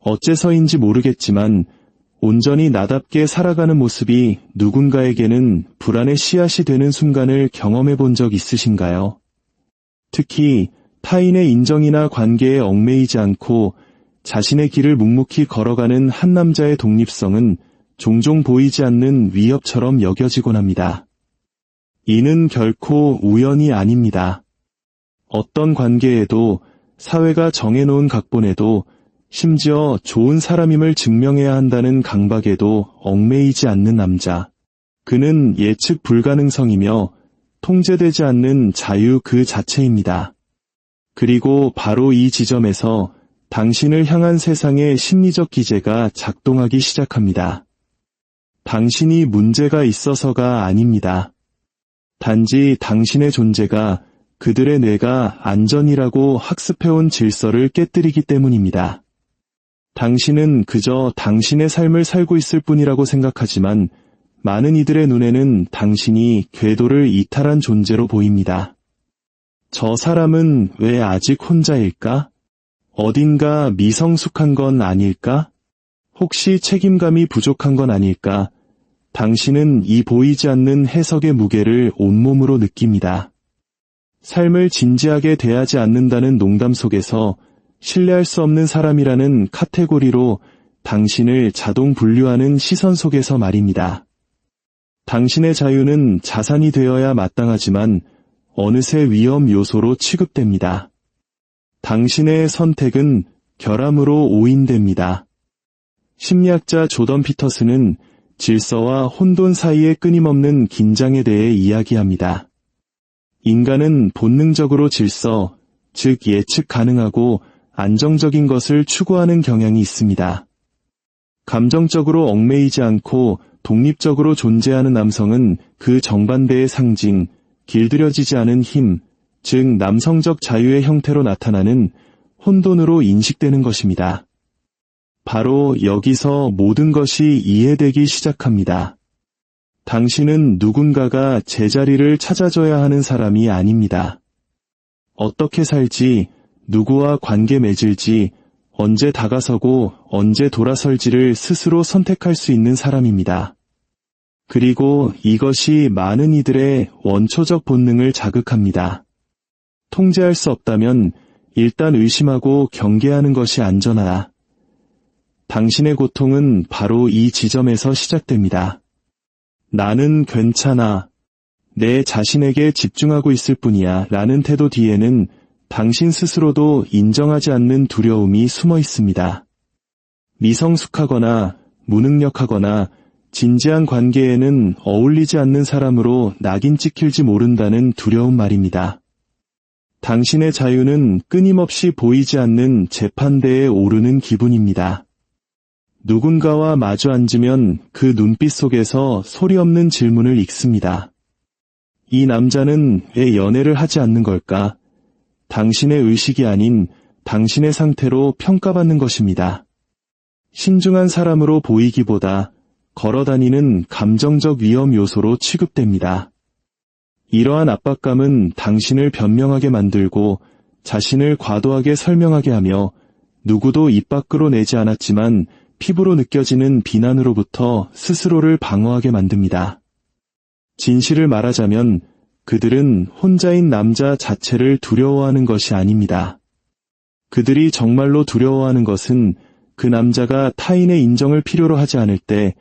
어째서인지 모르겠지만 온전히 나답게 살아가는 모습이 누군가에게는 불안의 씨앗이 되는 순간을 경험해 본 적 있으신가요? 특히 타인의 인정이나 관계에 얽매이지 않고 자신의 길을 묵묵히 걸어가는 한 남자의 독립성은 종종 보이지 않는 위협처럼 여겨지곤 합니다. 이는 결코 우연이 아닙니다. 어떤 관계에도 사회가 정해놓은 각본에도 심지어 좋은 사람임을 증명해야 한다는 강박에도 얽매이지 않는 남자. 그는 예측 불가능성이며 통제되지 않는 자유 그 자체입니다. 그리고 바로 이 지점에서 당신을 향한 세상의 심리적 기제가 작동하기 시작합니다. 당신이 문제가 있어서가 아닙니다. 단지 당신의 존재가 그들의 뇌가 안전이라고 학습해온 질서를 깨뜨리기 때문입니다. 당신은 그저 당신의 삶을 살고 있을 뿐이라고 생각하지만 많은 이들의 눈에는 당신이 궤도를 이탈한 존재로 보입니다. 저 사람은 왜 아직 혼자일까? 어딘가 미성숙한 건 아닐까? 혹시 책임감이 부족한 건 아닐까? 당신은 이 보이지 않는 해석의 무게를 온몸으로 느낍니다. 삶을 진지하게 대하지 않는다는 농담 속에서 신뢰할 수 없는 사람이라는 카테고리로 당신을 자동 분류하는 시선 속에서 말입니다. 당신의 자유는 자산이 되어야 마땅하지만 어느새 위험 요소로 취급됩니다. 당신의 선택은 결함으로 오인됩니다. 심리학자 조던 피터스는 질서와 혼돈 사이의 끊임없는 긴장에 대해 이야기합니다. 인간은 본능적으로 질서, 즉 예측 가능하고 안정적인 것을 추구하는 경향이 있습니다. 감정적으로 얽매이지 않고 독립적으로 존재하는 남성은 그 정반대의 상징, 길들여지지 않은 힘, 즉 남성적 자유의 형태로 나타나는 혼돈으로 인식되는 것입니다. 바로 여기서 모든 것이 이해되기 시작합니다. 당신은 누군가가 제자리를 찾아줘야 하는 사람이 아닙니다. 어떻게 살지, 누구와 관계 맺을지, 언제 다가서고 언제 돌아설지를 스스로 선택할 수 있는 사람입니다. 그리고 이것이 많은 이들의 원초적 본능을 자극합니다. 통제할 수 없다면 일단 의심하고 경계하는 것이 안전하다. 당신의 고통은 바로 이 지점에서 시작됩니다. 나는 괜찮아. 내 자신에게 집중하고 있을 뿐이야 라는 태도 뒤에는 당신 스스로도 인정하지 않는 두려움이 숨어 있습니다. 미성숙하거나 무능력하거나 진지한 관계에는 어울리지 않는 사람으로 낙인 찍힐지 모른다는 두려운 말입니다. 당신의 자유는 끊임없이 보이지 않는 재판대에 오르는 기분입니다. 누군가와 마주 앉으면 그 눈빛 속에서 소리 없는 질문을 읽습니다. 이 남자는 왜 연애를 하지 않는 걸까? 당신의 의식이 아닌 당신의 상태로 평가받는 것입니다. 신중한 사람으로 보이기보다 걸어다니는 감정적 위험 요소로 취급됩니다. 이러한 압박감은 당신을 변명하게 만들고 자신을 과도하게 설명하게 하며 누구도 입 밖으로 내지 않았지만 피부로 느껴지는 비난으로부터 스스로를 방어하게 만듭니다. 진실을 말하자면 그들은 혼자인 남자 자체를 두려워하는 것이 아닙니다. 그들이 정말로 두려워하는 것은 그 남자가 타인의 인정을 필요로 하지 않을 때,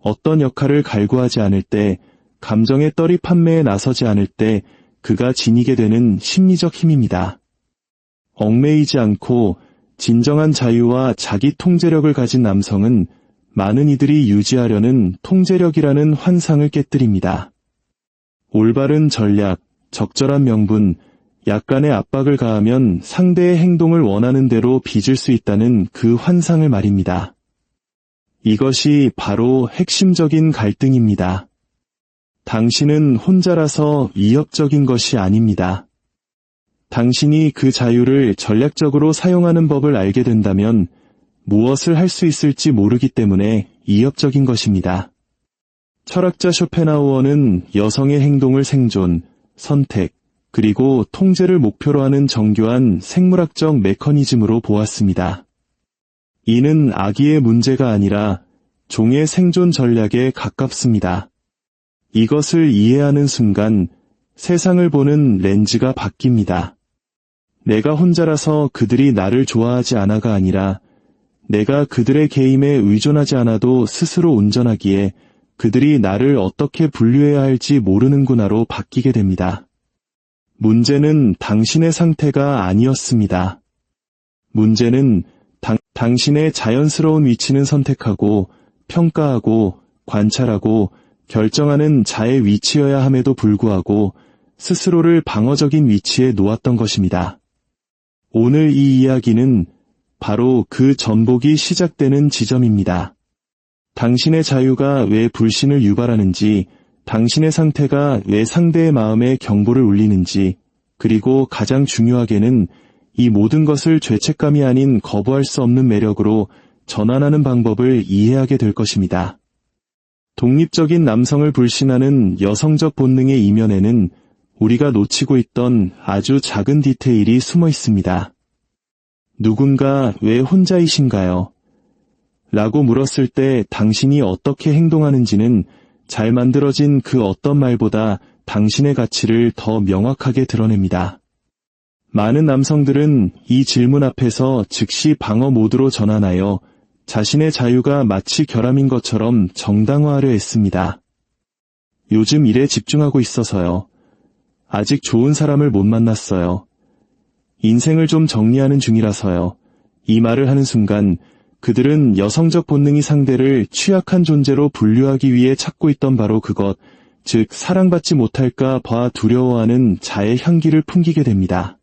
어떤 역할을 갈구하지 않을 때, 감정의 떨이 판매에 나서지 않을 때 그가 지니게 되는 심리적 힘입니다. 얽매이지 않고 진정한 자유와 자기 통제력을 가진 남성은 많은 이들이 유지하려는 통제력이라는 환상을 깨뜨립니다. 올바른 전략, 적절한 명분, 약간의 압박을 가하면 상대의 행동을 원하는 대로 빚을 수 있다는 그 환상을 말입니다. 이것이 바로 핵심적인 갈등입니다. 당신은 혼자라서 위협적인 것이 아닙니다. 당신이 그 자유를 전략적으로 사용하는 법을 알게 된다면 무엇을 할 수 있을지 모르기 때문에 위협적인 것입니다. 철학자 쇼펜하우어는 여성의 행동을 생존, 선택, 그리고 통제를 목표로 하는 정교한 생물학적 메커니즘으로 보았습니다. 이는 아기의 문제가 아니라 종의 생존 전략에 가깝습니다. 이것을 이해하는 순간 세상을 보는 렌즈가 바뀝니다. 내가 혼자라서 그들이 나를 좋아하지 않아가 아니라 내가 그들의 게임에 의존하지 않아도 스스로 운전하기에 그들이 나를 어떻게 분류해야 할지 모르는구나로 바뀌게 됩니다. 문제는 당신의 상태가 아니었습니다. 문제는 당, 당신의 자연스러운 위치는 선택하고 평가하고 관찰하고 결정하는 자의 위치여야 함에도 불구하고 스스로를 방어적인 위치에 놓았던 것입니다. 오늘 이 이야기는 바로 그 전복이 시작되는 지점입니다. 당신의 자유가 왜 불신을 유발하는지, 당신의 상태가 왜 상대의 마음에 경보를 울리는지, 그리고 가장 중요하게는 이 모든 것을 죄책감이 아닌 거부할 수 없는 매력으로 전환하는 방법을 이해하게 될 것입니다. 독립적인 남성을 불신하는 여성적 본능의 이면에는 우리가 놓치고 있던 아주 작은 디테일이 숨어 있습니다. 누군가 왜 혼자이신가요? 라고 물었을 때 당신이 어떻게 행동하는지는 잘 만들어진 그 어떤 말보다 당신의 가치를 더 명확하게 드러냅니다. 많은 남성들은 이 질문 앞에서 즉시 방어 모드로 전환하여 자신의 자유가 마치 결함인 것처럼 정당화하려 했습니다. 요즘 일에 집중하고 있어서요. 아직 좋은 사람을 못 만났어요. 인생을 좀 정리하는 중이라서요. 이 말을 하는 순간 그들은 여성적 본능이 상대를 취약한 존재로 분류하기 위해 찾고 있던 바로 그것, 즉 사랑받지 못할까 봐 두려워하는 자의 향기를 풍기게 됩니다.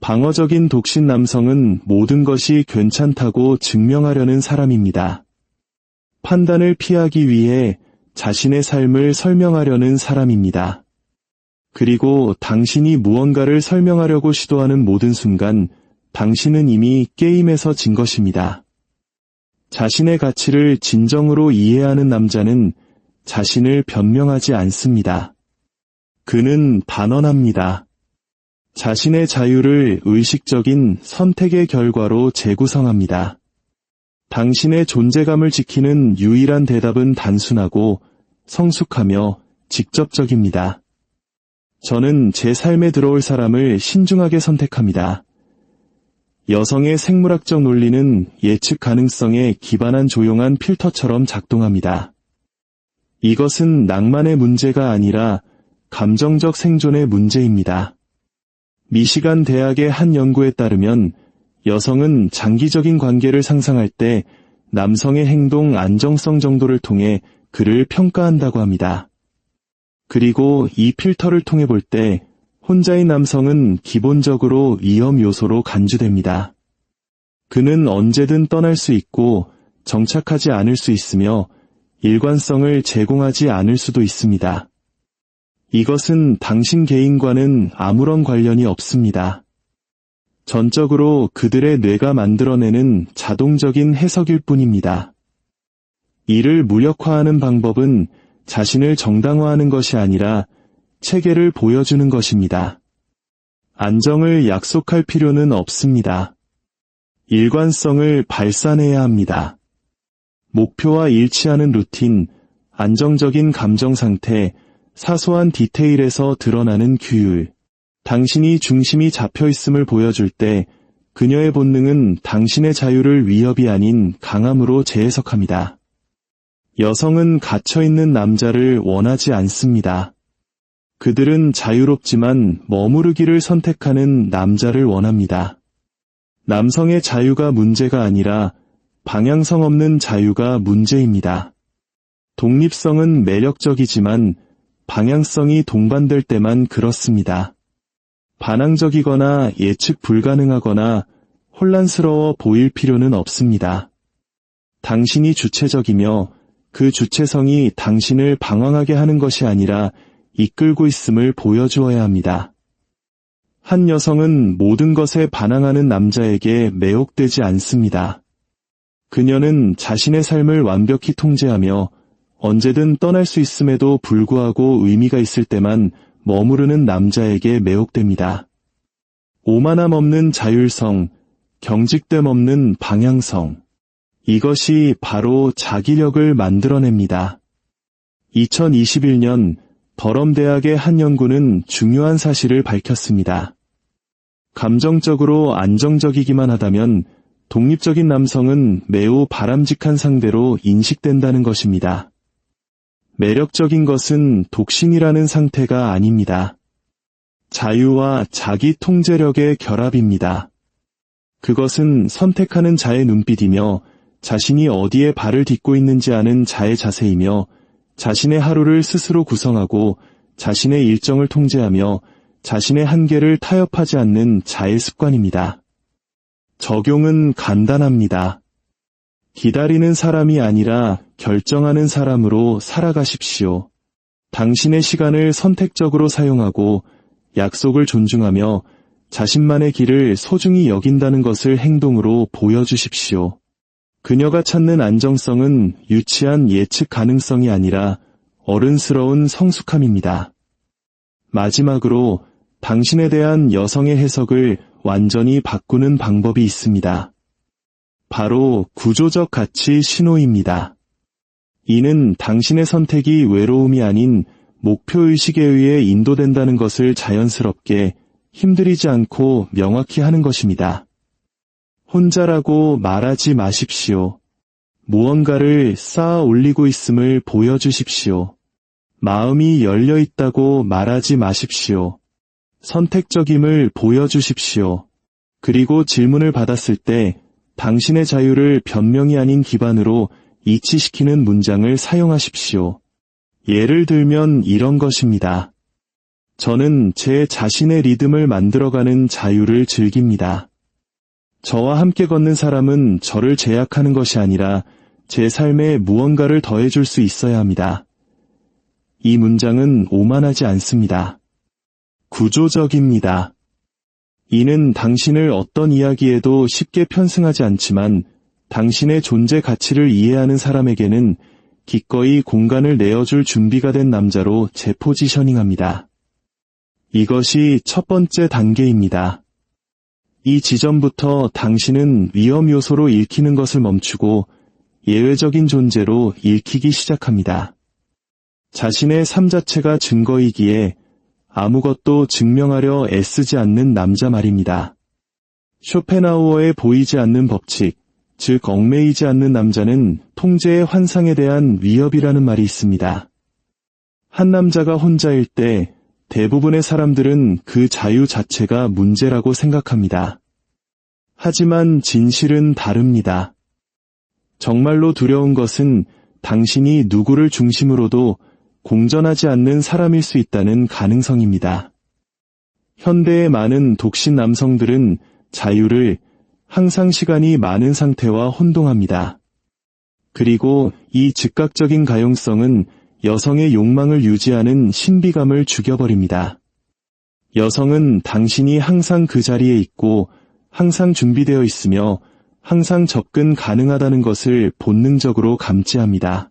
방어적인 독신 남성은 모든 것이 괜찮다고 증명하려는 사람입니다. 판단을 피하기 위해 자신의 삶을 설명하려는 사람입니다. 그리고 당신이 무언가를 설명하려고 시도하는 모든 순간 당신은 이미 게임에서 진 것입니다. 자신의 가치를 진정으로 이해하는 남자는 자신을 변명하지 않습니다. 그는 단언합니다. 자신의 자유를 의식적인 선택의 결과로 재구성합니다. 당신의 존재감을 지키는 유일한 대답은 단순하고 성숙하며 직접적입니다. 저는 제 삶에 들어올 사람을 신중하게 선택합니다. 여성의 생물학적 논리는 예측 가능성에 기반한 조용한 필터처럼 작동합니다. 이것은 낭만의 문제가 아니라 감정적 생존의 문제입니다. 미시간 대학의 한 연구에 따르면 여성은 장기적인 관계를 상상할 때 남성의 행동 안정성 정도를 통해 그를 평가한다고 합니다. 그리고 이 필터를 통해 볼 때 혼자인 남성은 기본적으로 위험 요소로 간주됩니다. 그는 언제든 떠날 수 있고 정착하지 않을 수 있으며 일관성을 제공하지 않을 수도 있습니다. 이것은 당신 개인과는 아무런 관련이 없습니다. 전적으로 그들의 뇌가 만들어내는 자동적인 해석일 뿐입니다. 이를 무력화하는 방법은 자신을 정당화하는 것이 아니라 체계를 보여주는 것입니다. 안정을 약속할 필요는 없습니다. 일관성을 발산해야 합니다. 목표와 일치하는 루틴, 안정적인 감정 상태, 사소한 디테일에서 드러나는 규율. 당신이 중심이 잡혀 있음을 보여줄 때 그녀의 본능은 당신의 자유를 위협이 아닌 강함으로 재해석합니다. 여성은 갇혀있는 남자를 원하지 않습니다. 그들은 자유롭지만 머무르기를 선택하는 남자를 원합니다. 남성의 자유가 문제가 아니라 방향성 없는 자유가 문제입니다. 독립성은 매력적이지만 방향성이 동반될 때만 그렇습니다. 반항적이거나 예측 불가능하거나 혼란스러워 보일 필요는 없습니다. 당신이 주체적이며 그 주체성이 당신을 방황하게 하는 것이 아니라 이끌고 있음을 보여주어야 합니다. 한 여성은 모든 것에 반항하는 남자에게 매혹되지 않습니다. 그녀는 자신의 삶을 완벽히 통제하며 언제든 떠날 수 있음에도 불구하고 의미가 있을 때만 머무르는 남자에게 매혹됩니다. 오만함 없는 자율성, 경직됨 없는 방향성. 이것이 바로 자기력을 만들어냅니다. 2021년 더럼대학의 한 연구는 중요한 사실을 밝혔습니다. 감정적으로 안정적이기만 하다면 독립적인 남성은 매우 바람직한 상대로 인식된다는 것입니다. 매력적인 것은 독신이라는 상태가 아닙니다. 자유와 자기 통제력의 결합입니다. 그것은 선택하는 자의 눈빛이며 자신이 어디에 발을 딛고 있는지 아는 자의 자세이며 자신의 하루를 스스로 구성하고 자신의 일정을 통제하며 자신의 한계를 타협하지 않는 자의 습관입니다. 적용은 간단합니다. 기다리는 사람이 아니라 결정하는 사람으로 살아가십시오. 당신의 시간을 선택적으로 사용하고 약속을 존중하며 자신만의 길을 소중히 여긴다는 것을 행동으로 보여주십시오. 그녀가 찾는 안정성은 유치한 예측 가능성이 아니라 어른스러운 성숙함입니다. 마지막으로 당신에 대한 여성의 해석을 완전히 바꾸는 방법이 있습니다. 바로 구조적 가치 신호입니다. 이는 당신의 선택이 외로움이 아닌 목표의식에 의해 인도된다는 것을 자연스럽게 힘들이지 않고 명확히 하는 것입니다. 혼자라고 말하지 마십시오. 무언가를 쌓아 올리고 있음을 보여주십시오. 마음이 열려 있다고 말하지 마십시오. 선택적임을 보여주십시오. 그리고 질문을 받았을 때 당신의 자유를 변명이 아닌 기반으로 이치시키는 문장을 사용하십시오. 예를 들면 이런 것입니다. 저는 제 자신의 리듬을 만들어가는 자유를 즐깁니다. 저와 함께 걷는 사람은 저를 제약하는 것이 아니라 제 삶에 무언가를 더해줄 수 있어야 합니다. 이 문장은 오만하지 않습니다. 구조적입니다. 이는 당신을 어떤 이야기에도 쉽게 편승하지 않지만 당신의 존재 가치를 이해하는 사람에게는 기꺼이 공간을 내어줄 준비가 된 남자로 재포지셔닝합니다. 이것이 첫 번째 단계입니다. 이 지점부터 당신은 위험 요소로 읽히는 것을 멈추고 예외적인 존재로 읽히기 시작합니다. 자신의 삶 자체가 증거이기에 아무것도 증명하려 애쓰지 않는 남자 말입니다. 쇼펜하우어의 보이지 않는 법칙, 즉 얽매이지 않는 남자는 통제의 환상에 대한 위협이라는 말이 있습니다. 한 남자가 혼자일 때 대부분의 사람들은 그 자유 자체가 문제라고 생각합니다. 하지만 진실은 다릅니다. 정말로 두려운 것은 당신이 누구를 중심으로도 공전하지 않는 사람일 수 있다는 가능성입니다. 현대의 많은 독신 남성들은 자유를 항상 시간이 많은 상태와 혼동합니다. 그리고 이 즉각적인 가용성은 여성의 욕망을 유지하는 신비감을 죽여버립니다. 여성은 당신이 항상 그 자리에 있고 항상 준비되어 있으며 항상 접근 가능하다는 것을 본능적으로 감지합니다.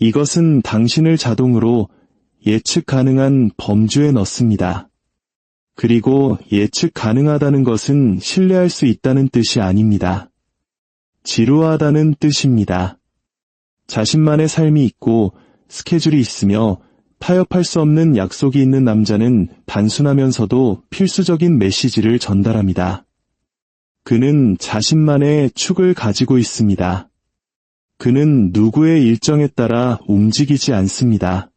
이것은 당신을 자동으로 예측 가능한 범주에 넣습니다. 그리고 예측 가능하다는 것은 신뢰할 수 있다는 뜻이 아닙니다. 지루하다는 뜻입니다. 자신만의 삶이 있고 스케줄이 있으며 타협할 수 없는 약속이 있는 남자는 단순하면서도 필수적인 메시지를 전달합니다. 그는 자신만의 축을 가지고 있습니다. 그는 누구의 일정에 따라 움직이지 않습니다.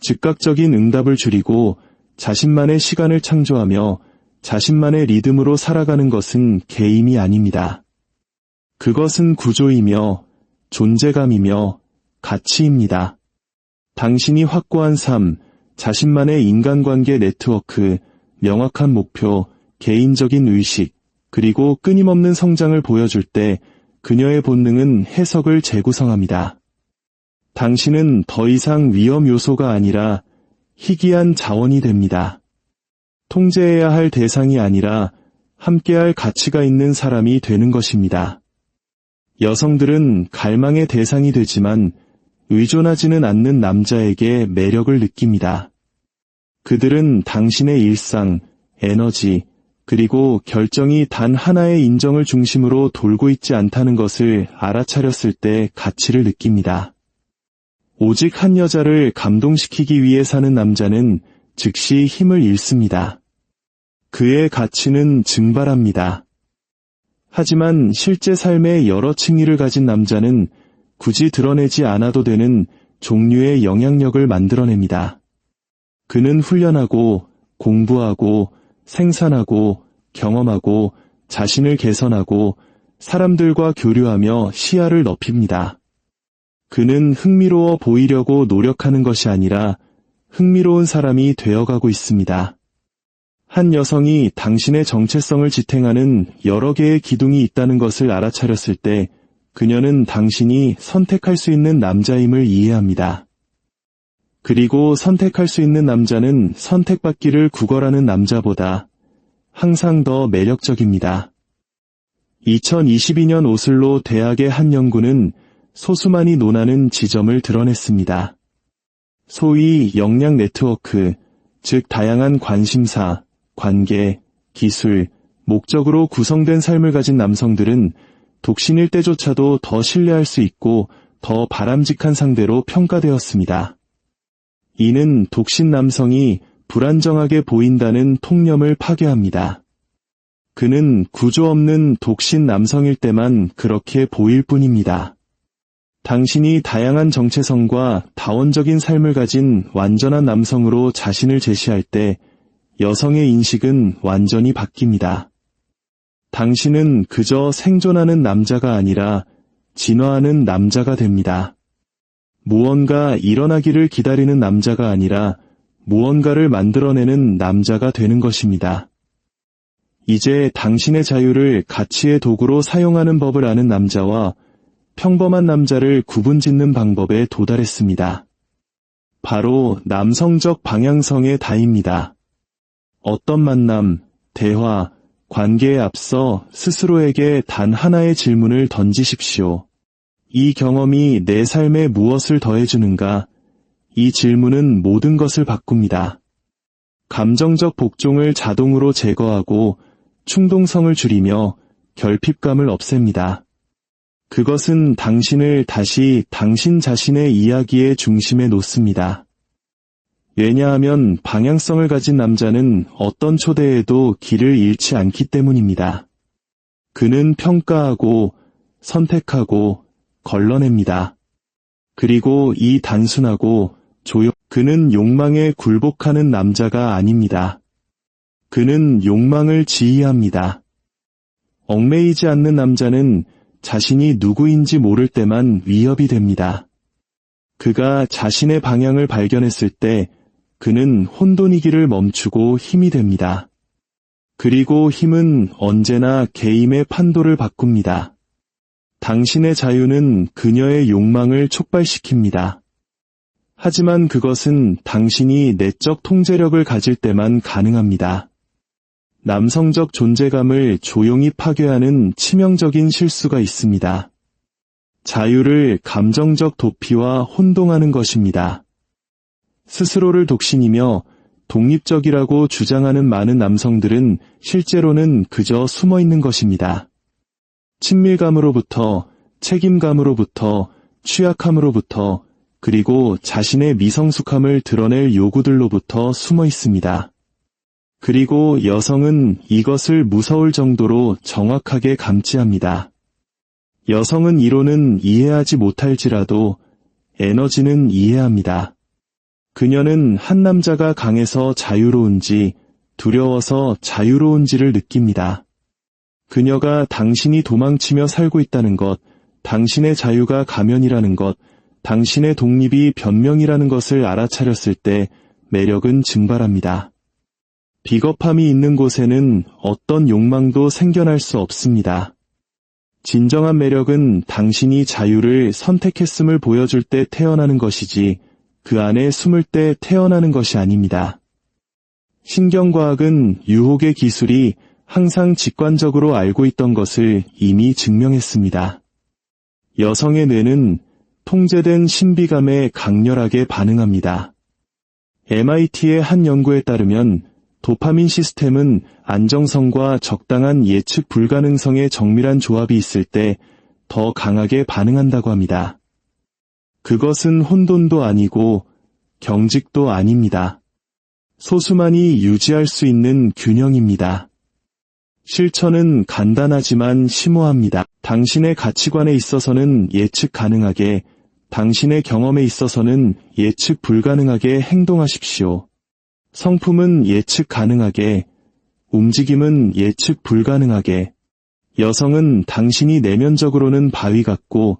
즉각적인 응답을 줄이고 자신만의 시간을 창조하며 자신만의 리듬으로 살아가는 것은 게임이 아닙니다. 그것은 구조이며 존재감이며 가치입니다. 당신이 확고한 삶, 자신만의 인간관계 네트워크, 명확한 목표, 개인적인 의식, 그리고 끊임없는 성장을 보여줄 때 그녀의 본능은 해석을 재구성합니다. 당신은 더 이상 위험 요소가 아니라 희귀한 자원이 됩니다. 통제해야 할 대상이 아니라 함께할 가치가 있는 사람이 되는 것입니다. 여성들은 갈망의 대상이 되지만 의존하지는 않는 남자에게 매력을 느낍니다. 그들은 당신의 일상, 에너지, 그리고 결정이 단 하나의 인정을 중심으로 돌고 있지 않다는 것을 알아차렸을 때 가치를 느낍니다. 오직 한 여자를 감동시키기 위해 사는 남자는 즉시 힘을 잃습니다. 그의 가치는 증발합니다. 하지만 실제 삶의 여러 층위를 가진 남자는 굳이 드러내지 않아도 되는 종류의 영향력을 만들어냅니다. 그는 훈련하고 공부하고 생산하고 경험하고 자신을 개선하고 사람들과 교류하며 시야를 넓힙니다. 그는 흥미로워 보이려고 노력하는 것이 아니라 흥미로운 사람이 되어가고 있습니다. 한 여성이 당신의 정체성을 지탱하는 여러 개의 기둥이 있다는 것을 알아차렸을 때 그녀는 당신이 선택할 수 있는 남자임을 이해합니다. 그리고 선택할 수 있는 남자는 선택받기를 구걸하는 남자보다 항상 더 매력적입니다. 2022년 오슬로 대학의 한 연구는 소수만이 논하는 지점을 드러냈습니다. 소위 역량 네트워크, 즉 다양한 관심사, 관계, 기술, 목적으로 구성된 삶을 가진 남성들은 독신일 때조차도 더 신뢰할 수 있고 더 바람직한 상대로 평가되었습니다. 이는 독신 남성이 불안정하게 보인다는 통념을 파괴합니다. 그는 구조 없는 독신 남성일 때만 그렇게 보일 뿐입니다. 당신이 다양한 정체성과 다원적인 삶을 가진 완전한 남성으로 자신을 제시할 때 여성의 인식은 완전히 바뀝니다. 당신은 그저 생존하는 남자가 아니라 진화하는 남자가 됩니다. 무언가 일어나기를 기다리는 남자가 아니라 무언가를 만들어내는 남자가 되는 것입니다. 이제 당신의 자유를 가치의 도구로 사용하는 법을 아는 남자와 평범한 남자를 구분 짓는 방법에 도달했습니다. 바로 남성적 방향성의 다입니다. 어떤 만남, 대화, 관계에 앞서 스스로에게 단 하나의 질문을 던지십시오. 이 경험이 내 삶에 무엇을 더해주는가? 이 질문은 모든 것을 바꿉니다. 감정적 복종을 자동으로 제거하고 충동성을 줄이며 결핍감을 없앱니다. 그것은 당신을 다시 당신 자신의 이야기의 중심에 놓습니다. 왜냐하면 방향성을 가진 남자는 어떤 초대에도 길을 잃지 않기 때문입니다. 그는 평가하고 선택하고 걸러냅니다. 그리고 이 단순하고 조용, 그는 욕망에 굴복하는 남자가 아닙니다. 그는 욕망을 지휘합니다. 얽매이지 않는 남자는 자신이 누구인지 모를 때만 위협이 됩니다. 그가 자신의 방향을 발견했을 때 그는 혼돈이기를 멈추고 힘이 됩니다. 그리고 힘은 언제나 개임의 판도를 바꿉니다. 당신의 자유는 그녀의 욕망을 촉발시킵니다. 하지만 그것은 당신이 내적 통제력을 가질 때만 가능합니다. 남성적 존재감을 조용히 파괴하는 치명적인 실수가 있습니다. 자유를 감정적 도피와 혼동하는 것입니다. 스스로를 독신이며 독립적이라고 주장하는 많은 남성들은 실제로는 그저 숨어 있는 것입니다. 친밀감으로부터, 책임감으로부터, 취약함으로부터, 그리고 자신의 미성숙함을 드러낼 요구들로부터 숨어 있습니다. 그리고 여성은 이것을 무서울 정도로 정확하게 감지합니다. 여성은 이론은 이해하지 못할지라도 에너지는 이해합니다. 그녀는 한 남자가 강해서 자유로운지 두려워서 자유로운지를 느낍니다. 그녀가 당신이 도망치며 살고 있다는 것, 당신의 자유가 가면이라는 것, 당신의 독립이 변명이라는 것을 알아차렸을 때 매력은 증발합니다. 비겁함이 있는 곳에는 어떤 욕망도 생겨날 수 없습니다. 진정한 매력은 당신이 자유를 선택했음을 보여줄 때 태어나는 것이지 그 안에 숨을 때 태어나는 것이 아닙니다. 신경과학은 유혹의 기술이 항상 직관적으로 알고 있던 것을 이미 증명했습니다. 여성의 뇌는 통제된 신비감에 강렬하게 반응합니다. MIT의 한 연구에 따르면 도파민 시스템은 안정성과 적당한 예측 불가능성의 정밀한 조합이 있을 때 더 강하게 반응한다고 합니다. 그것은 혼돈도 아니고 경직도 아닙니다. 소수만이 유지할 수 있는 균형입니다. 실천은 간단하지만 심오합니다. 당신의 가치관에 있어서는 예측 가능하게, 당신의 경험에 있어서는 예측 불가능하게 행동하십시오. 성품은 예측 가능하게, 움직임은 예측 불가능하게, 여성은 당신이 내면적으로는 바위 같고,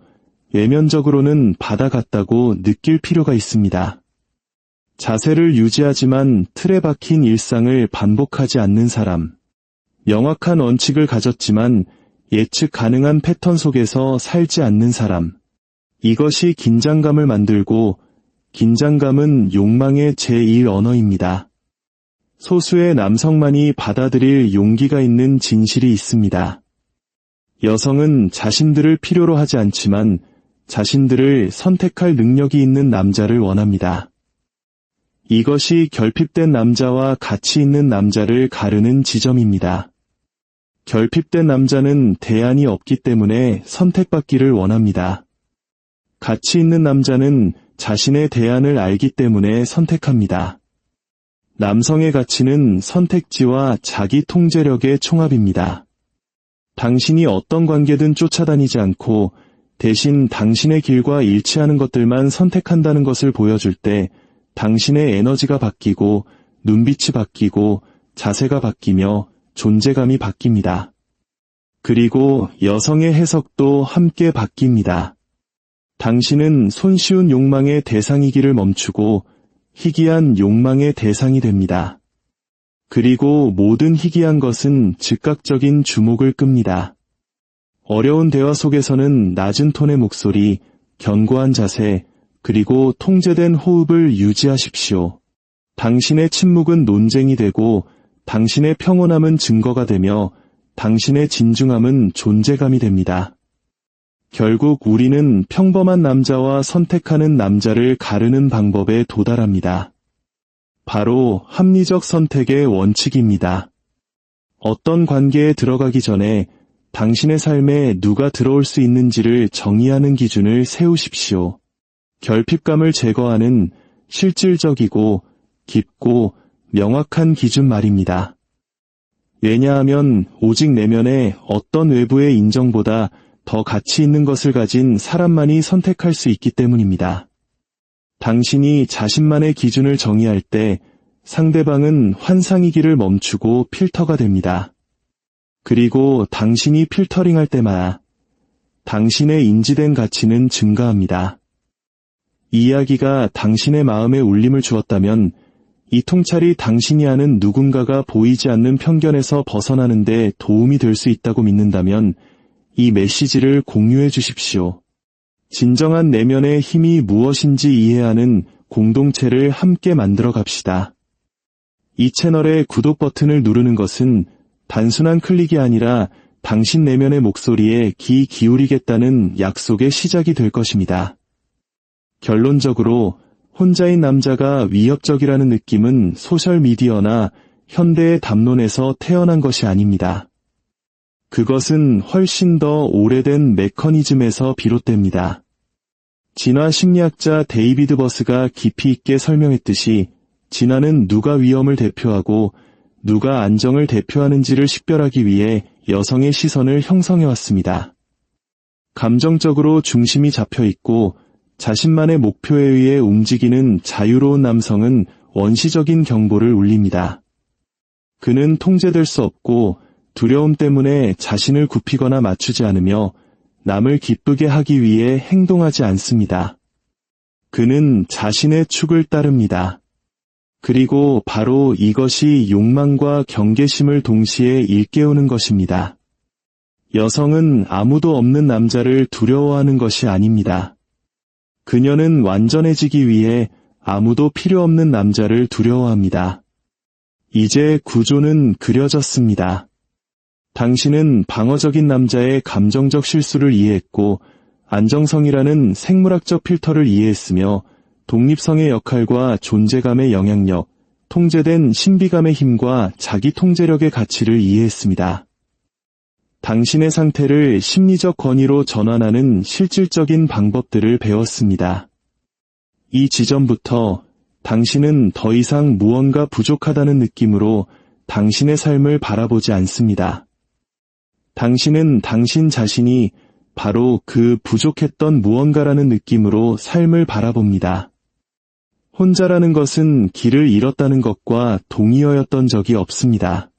외면적으로는 같다고 느낄 필요가 있습니다. 자세를 유지하지만 틀에 박힌 일상을 반복하지 않는 사람. 명확한 원칙을 가졌지만 예측 가능한 패턴 속에서 살지 않는 사람. 이것이 긴장감을 만들고 긴장감은 욕망의 제1 언어입니다. 소수의 남성만이 받아들일 용기가 있는 진실이 있습니다. 여성은 자신들을 필요로 하지 않지만 자신들을 선택할 능력이 있는 남자를 원합니다. 이것이 결핍된 남자와 가치 있는 남자를 가르는 지점입니다. 결핍된 남자는 대안이 없기 때문에 선택받기를 원합니다. 가치 있는 남자는 자신의 대안을 알기 때문에 선택합니다. 남성의 가치는 선택지와 자기 통제력의 총합입니다. 당신이 어떤 관계든 쫓아다니지 않고 대신 당신의 길과 일치하는 것들만 선택한다는 것을 보여줄 때 당신의 에너지가 바뀌고 눈빛이 바뀌고 자세가 바뀌며 존재감이 바뀝니다. 그리고 여성의 해석도 함께 바뀝니다. 당신은 손쉬운 욕망의 대상이기를 멈추고 희귀한 욕망의 대상이 됩니다. 그리고 모든 희귀한 것은 즉각적인 주목을 끕니다. 어려운 대화 속에서는 낮은 톤의 목소리, 견고한 자세, 그리고 통제된 호흡을 유지하십시오. 당신의 침묵은 논쟁이 되고 당신의 평온함은 증거가 되며 당신의 진중함은 존재감이 됩니다. 결국 우리는 평범한 남자와 선택하는 남자를 가르는 방법에 도달합니다. 바로 합리적 선택의 원칙입니다. 어떤 관계에 들어가기 전에 당신의 삶에 누가 들어올 수 있는지를 정의하는 기준을 세우십시오. 결핍감을 제거하는 실질적이고 깊고 명확한 기준 말입니다. 왜냐하면 오직 내면에 어떤 외부의 인정보다 더 가치 있는 것을 가진 사람만이 선택할 수 있기 때문입니다. 당신이 자신만의 기준을 정의할 때 상대방은 환상이기를 멈추고 필터가 됩니다. 그리고 당신이 필터링할 때마다 당신의 인지된 가치는 증가합니다. 이 이야기가 당신의 마음에 울림을 주었다면 이 통찰이 당신이 아는 누군가가 보이지 않는 편견에서 벗어나는 데 도움이 될 수 있다고 믿는다면 이 메시지를 공유해 주십시오. 진정한 내면의 힘이 무엇인지 이해하는 공동체를 함께 만들어 갑시다. 이 채널의 구독 버튼을 누르는 것은 단순한 클릭이 아니라 당신 내면의 목소리에 귀 기울이겠다는 약속의 시작이 될 것입니다. 결론적으로 혼자인 남자가 위협적이라는 느낌은 소셜미디어나 현대의 담론에서 태어난 것이 아닙니다. 그것은 훨씬 더 오래된 메커니즘에서 비롯됩니다. 진화 심리학자 데이비드 버스가 깊이 있게 설명했듯이 진화는 누가 위험을 대표하고 누가 안정을 대표하는지를 식별하기 위해 여성의 시선을 형성해왔습니다. 감정적으로 중심이 잡혀 있고 자신만의 목표에 의해 움직이는 자유로운 남성은 원시적인 경보를 울립니다. 그는 통제될 수 없고 두려움 때문에 자신을 굽히거나 맞추지 않으며 남을 기쁘게 하기 위해 행동하지 않습니다. 그는 자신의 축을 따릅니다. 그리고 바로 이것이 욕망과 경계심을 동시에 일깨우는 것입니다. 여성은 아무도 없는 남자를 두려워하는 것이 아닙니다. 그녀는 완전해지기 위해 아무도 필요 없는 남자를 두려워합니다. 이제 구조는 그려졌습니다. 당신은 방어적인 남자의 감정적 실수를 이해했고 안정성이라는 생물학적 필터를 이해했으며 독립성의 역할과 존재감의 영향력, 통제된 신비감의 힘과 자기 통제력의 가치를 이해했습니다. 당신의 상태를 심리적 권위로 전환하는 실질적인 방법들을 배웠습니다. 이 지점부터 당신은 더 이상 무언가 부족하다는 느낌으로 당신의 삶을 바라보지 않습니다. 당신은 당신 자신이 바로 그 부족했던 무언가라는 느낌으로 삶을 바라봅니다. 혼자라는 것은 길을 잃었다는 것과 동의어였던 적이 없습니다.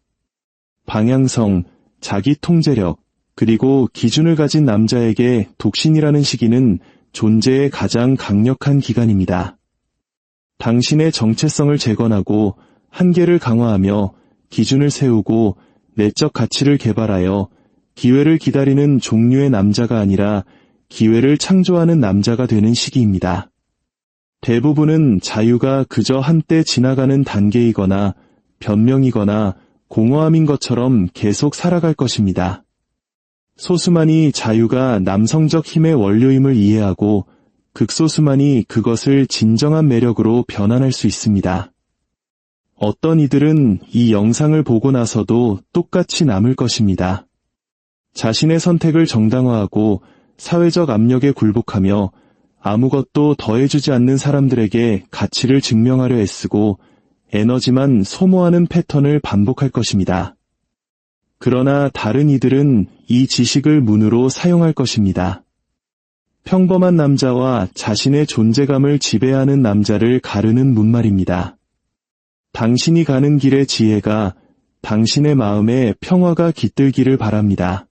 방향성, 자기 통제력, 그리고 기준을 가진 남자에게 독신이라는 시기는 존재의 가장 강력한 기간입니다. 당신의 정체성을 재건하고 한계를 강화하며 기준을 세우고 내적 가치를 개발하여 기회를 기다리는 종류의 남자가 아니라 기회를 창조하는 남자가 되는 시기입니다. 대부분은 자유가 그저 한때 지나가는 단계이거나 변명이거나 공허함인 것처럼 계속 살아갈 것입니다. 소수만이 자유가 남성적 힘의 원료임을 이해하고 극소수만이 그것을 진정한 매력으로 변환할 수 있습니다. 어떤 이들은 이 영상을 보고 나서도 똑같이 남을 것입니다. 자신의 선택을 정당화하고 사회적 압력에 굴복하며 아무것도 더해주지 않는 사람들에게 가치를 증명하려 애쓰고 에너지만 소모하는 패턴을 반복할 것입니다. 그러나 다른 이들은 이 지식을 문으로 사용할 것입니다. 평범한 남자와 자신의 존재감을 지배하는 남자를 가르는 문말입니다. 당신이 가는 길의 지혜가 당신의 마음에 평화가 깃들기를 바랍니다.